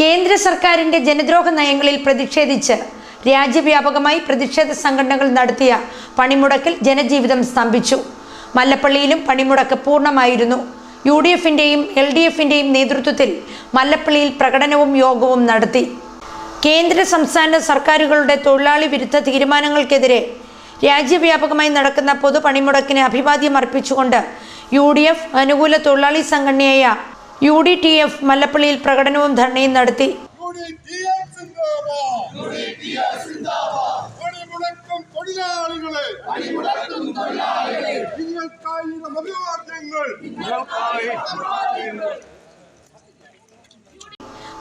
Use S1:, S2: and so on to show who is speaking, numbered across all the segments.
S1: കേന്ദ്ര സർക്കാരിന്റെ ജനദ്രോഹ നയങ്ങളിൽ പ്രതിഷേധിച്ച് രാജ്യവ്യാപകമായി പ്രതിഷേധ സംഘടനകൾ നടത്തിയ പണിമുടക്കിൽ ജനജീവിതം സ്തംഭിച്ചു. മല്ലപ്പള്ളിയിലും പണിമുടക്ക് പൂർണമായിരുന്നു. യു ഡി എഫിന്റെയും എൽ ഡി എഫിന്റെയും നേതൃത്വത്തിൽ മല്ലപ്പള്ളിയിൽ പ്രകടനവും യോഗവും നടത്തി. കേന്ദ്ര സംസ്ഥാന സർക്കാരുകളുടെ തൊഴിലാളി വിരുദ്ധ തീരുമാനങ്ങൾക്കെതിരെ രാജ്യവ്യാപകമായി നടക്കുന്ന പൊതുപണിമുടക്കിന് അഭിവാദ്യം അർപ്പിച്ചുകൊണ്ട് യു ഡി എഫ് അനുകൂല തൊഴിലാളി സംഘടനയായ യു ഡി ടി എഫ് മല്ലപ്പള്ളിയിൽ പ്രകടനവും ധർണയും നടത്തി.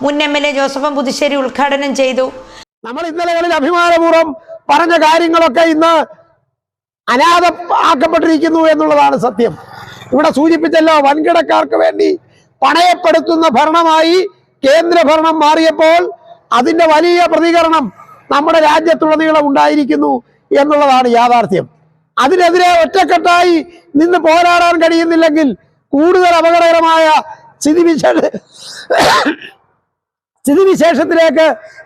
S1: മുൻ M L A Joseph Puthussery ഉദ്ഘാടനം ചെയ്തു.
S2: നമ്മൾ ഇന്നലകളിൽ അഭിമാനപൂർവം പറഞ്ഞ കാര്യങ്ങളൊക്കെ ഇന്ന് അനാഥ ആക്കപ്പെട്ടിരിക്കുന്നു എന്നുള്ളതാണ് സത്യം. ഇവിടെ സൂചിപ്പിച്ചല്ലോ വൻകിടക്കാർക്ക് വേണ്ടി പണയപ്പെടുത്തുന്ന ഭരണമായി കേന്ദ്ര ഭരണം മാറിയപ്പോൾ അതിന്റെ വലിയ പ്രതികരണം നമ്മുടെ രാജ്യത്തുടനീളം ഉണ്ടായിരിക്കുന്നു എന്നുള്ളതാണ് യാഥാർത്ഥ്യം. അതിനെതിരെ ഒറ്റക്കെട്ടായി നിന്ന് പോരാടാൻ കഴിയുന്നില്ലെങ്കിൽ കൂടുതൽ അപകടകരമായ സ്ഥിതിവിശേഷ സ്ഥിതിവിശേഷത്തിലേക്ക്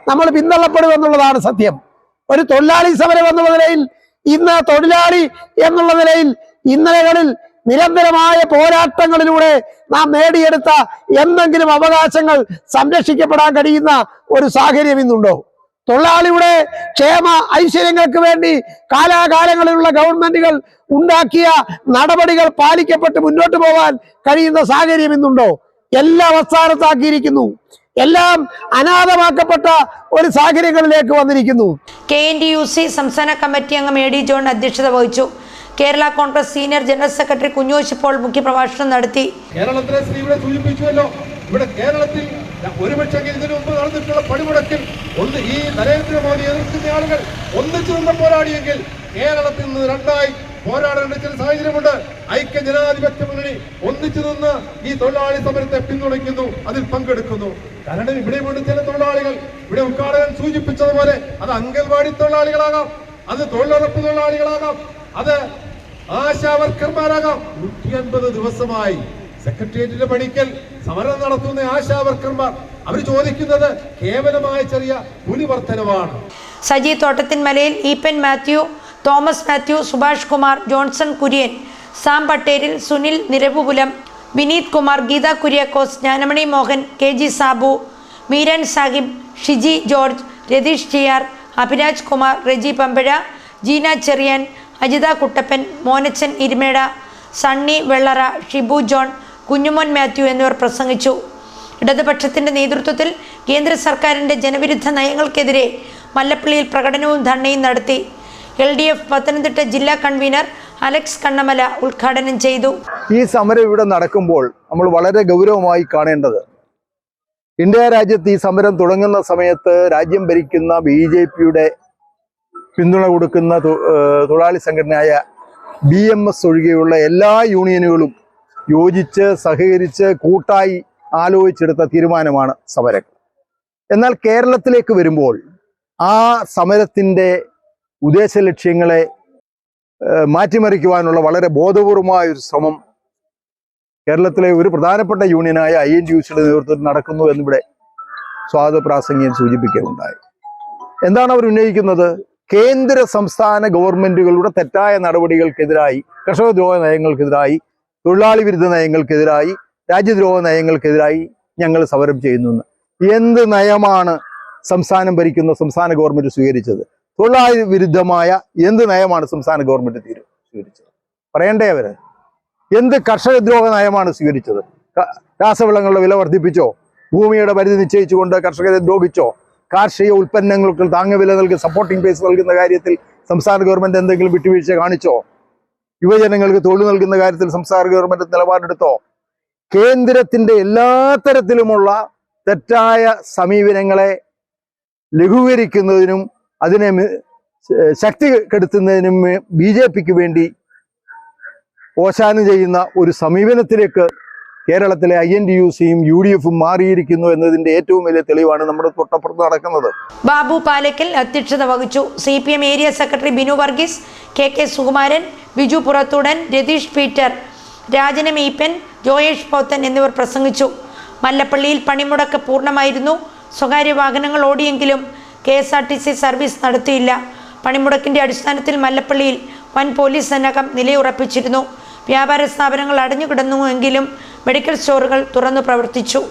S2: നമ്മൾ പിന്തള്ളപ്പെടുമെന്നുള്ളതാണ് സത്യം. ഒരു തൊഴിലാളി സമരം എന്നുള്ള നിലയിൽ ഇന്ന് തൊഴിലാളി എന്നുള്ള നിലയിൽ ഇന്നലകളിൽ നിരന്തരമായ പോരാട്ടങ്ങളിലൂടെ നാം നേടിയെടുത്ത എന്തെങ്കിലും അവകാശങ്ങൾ സംരക്ഷിക്കപ്പെടാൻ കഴിയുന്ന ഒരു സാഹചര്യം ഇന്നുണ്ടോ? തൊഴിലാളിയുടെ ക്ഷേമ ഐശ്വര്യങ്ങൾക്ക് വേണ്ടി കാലാകാലങ്ങളിലുള്ള ഗവൺമെന്റുകൾ ഉണ്ടാക്കിയ നടപടികൾ പാലിക്കപ്പെട്ട് മുന്നോട്ട് പോകാൻ കഴിയുന്ന സാഹചര്യം ഇന്നുണ്ടോ? എല്ലാം അവസ്ഥാനത്താക്കിയിരിക്കുന്നു എല്ലാം അനാഥമാക്കപ്പെട്ട ഒരു സാഹചര്യങ്ങളിലേക്ക് വന്നിരിക്കുന്നു.
S1: K N D U C സംസ്ഥാന കമ്മിറ്റി അംഗം എ ഡി ജോൺ അധ്യക്ഷത വഹിച്ചു. Kerala Congress senior general secretary കുഞ്ഞുവശിപ്പോൾ Paul മുഖ്യപ്രഭാഷണം നടത്തി.
S3: കേരളത്തിലെ ഇവിടെ കേരളത്തിൽ ഒരുപക്ഷെ ഇതിനു നടന്നിട്ടുള്ള ഒന്ന് ഈ ആളുകൾ ഒന്നിച്ചു നിന്ന് പോരാടിയെങ്കിൽ കേരളത്തിൽ നിന്ന് രണ്ടായി പോരാടേണ്ട ചില സാഹചര്യമുണ്ട്. ഐക്യ ജനാധിപത്യ മുന്നണി ഒന്നിച്ചു നിന്ന് ഈ തൊഴിലാളി സമരത്തെ പിന്തുണയ്ക്കുന്നു അതിൽ പങ്കെടുക്കുന്നു. കാരണം ഇവിടെ ഇവിടെയുണ്ട് ചില തൊഴിലാളികൾ. ഇവിടെ ഉദ്ഘാടകൻ സൂചിപ്പിച്ചതുപോലെ അത് അംഗൻവാടി തൊഴിലാളികളാകാം അത് തൊഴിലുറപ്പ് തൊഴിലാളികളാകാം അത് ആശാവർക്കർമാരാകാം നൂറ്റി അൻപത് ദിവസമായി സെക്രട്ടേറിയറ്റിന്റെ പണിക്കൽ സമരം നടത്തുന്ന ആശാവർക്കർമാർ അവർ ചോദിക്കുന്നത് കേവലമായ ചെറിയ കൂലിവർദ്ധനവാണ്
S1: Saji തോട്ടത്തിൻമലയിൽ Eappen Mathew Thomas Mathew Subhash Kumar Johnson Kurian Sam Patteril Sunil Niravupulam Vineeth Kumar Geetha Kuriakose Gnanamani Mohan K G Sabu Meeran Sahib Shiji George Ratheesh T R Abhiraj Kumar Reji Pampazha Jeena Cherian Ajitha Kuttappan Monachan Irumeda Sunny Vellara Shibu John Kunjumon Mathew എന്നിവർ പ്രസംഗിച്ചു. ഇടതുപക്ഷത്തിന്റെ നേതൃത്വത്തിൽ കേന്ദ്ര സർക്കാരിന്റെ ജനവിരുദ്ധ നയങ്ങൾക്കെതിരെ മല്ലപ്പള്ളിയിൽ പ്രകടനവും ധർണയും നടത്തി. എൽ ഡി എഫ് പത്തനംതിട്ട ജില്ലാ കൺവീനർ അലക്സ് കണ്ണമല ഉദ്ഘാടനം ചെയ്തു.
S4: ഈ സമരം ഇവിടെ നടക്കുമ്പോൾ നമ്മൾ വളരെ ഗൗരവമായി കാണേണ്ടത് ഇന്ത്യ രാജ്യത്ത് ഈ സമരം തുടങ്ങുന്ന സമയത്ത് രാജ്യം ഭരിക്കുന്ന ബി ജെ പിയുടെ പിന്തുണ കൊടുക്കുന്ന തൊഴിലാളി സംഘടനയായ ബി എം എസ് ഒഴികെയുള്ള എല്ലാ യൂണിയനുകളും യോജിച്ച് സഹകരിച്ച് കൂട്ടായി ആലോചിച്ചെടുത്ത തീരുമാനമാണ് സമരം. എന്നാൽ കേരളത്തിലേക്ക് വരുമ്പോൾ ആ സമരത്തിന്റെ ഉദ്ദേശ ലക്ഷ്യങ്ങളെ മാറ്റിമറിക്കുവാനുള്ള വളരെ ബോധപൂർവമായ ഒരു ശ്രമം കേരളത്തിലെ ഒരു പ്രധാനപ്പെട്ട യൂണിയനായ ഐ എൻ ടി യു സിയുടെ നേതൃത്വത്തിൽ നടക്കുന്നു എന്നിവിടെ സ്വാഗത പ്രാസംഗികൻ സൂചിപ്പിക്കുകയുണ്ടായി. എന്താണ് അവർ ഉന്നയിക്കുന്നത്? കേന്ദ്ര സംസ്ഥാന ഗവൺമെന്റുകളുടെ തെറ്റായ നടപടികൾക്കെതിരായി കർഷകദ്രോഹ നയങ്ങൾക്കെതിരായി തൊഴിലാളി വിരുദ്ധ നയങ്ങൾക്കെതിരായി രാജ്യദ്രോഹ നയങ്ങൾക്കെതിരായി ഞങ്ങൾ സമരം ചെയ്യുന്നു എന്ത് നയമാണ് സംസ്ഥാനം ഭരിക്കുന്ന സംസ്ഥാന ഗവൺമെന്റ് സ്വീകരിച്ചത്? തൊഴിലാളി വിരുദ്ധമായ എന്ത് നയമാണ് സംസ്ഥാന ഗവൺമെന്റ് സ്വീകരിച്ചത്? പറയണ്ടേ അവർ? എന്ത് കർഷകദ്രോഹ നയമാണ് സ്വീകരിച്ചത്? രാസവളങ്ങളുടെ വില വർദ്ധിപ്പിച്ചോ? ഭൂമിയുടെ പരിധി നിശ്ചയിച്ചുകൊണ്ട് കർഷകരെ ദ്രോഹിച്ചോ? കാർഷിക ഉൽപ്പന്നങ്ങൾക്ക് താങ്ങുവില നൽകി സപ്പോർട്ടിംഗ് പേസ് നൽകുന്ന കാര്യത്തിൽ സംസ്ഥാന ഗവൺമെന്റ് എന്തെങ്കിലും വിട്ടുവീഴ്ച കാണിച്ചോ? യുവജനങ്ങൾക്ക് തൊഴിൽ നൽകുന്ന കാര്യത്തിൽ സംസ്ഥാന ഗവൺമെന്റ് നിലപാടെടുത്തോ? കേന്ദ്രത്തിന്റെ എല്ലാ തരത്തിലുമുള്ള തെറ്റായ സമീപനങ്ങളെ ലഘൂകരിക്കുന്നതിനും അതിനെ ശക്തി കെടുത്തുന്നതിനും ബി ജെ പിക്ക് വേണ്ടി ഓശാനം ചെയ്യുന്ന ഒരു സമീപനത്തിലേക്ക് കേരളത്തിലെ ഐ എൻ ഡി യു സിയും യു ഡി എഫും മാറിയിരിക്കുന്നു എന്നതിന്റെ ഏറ്റവും വലിയ തെളിവാണ് നമ്മുടെ തൊട്ടപ്പുറത്ത് നടക്കുന്നത്.
S1: ബാബു പാലക്കൽ അധ്യക്ഷത വഹിച്ചു. C P M area secretary Binu Varghese K K Sukumaran Biju പുറത്തുടൻ Ratheesh Peter രാജന മീപ്പൻ Joyesh Pothan എന്നിവർ പ്രസംഗിച്ചു. മല്ലപ്പള്ളിയിൽ പണിമുടക്ക് പൂർണമായിരുന്നു. സ്വകാര്യ വാഹനങ്ങൾ ഓടിയെങ്കിലും K S R T C service നടത്തിയില്ല. പണിമുടക്കിന്റെ അടിസ്ഥാനത്തിൽ മല്ലപ്പള്ളിയിൽ വൻ പോലീസ് സന്നാഹം നിലയുറപ്പിച്ചിരുന്നു. വ്യാപാര സ്ഥാപനങ്ങൾ അടഞ്ഞുകിടന്നുവെങ്കിലും മെഡിക്കൽ സ്റ്റോറുകൾ തുറന്നു പ്രവർത്തിച്ചു.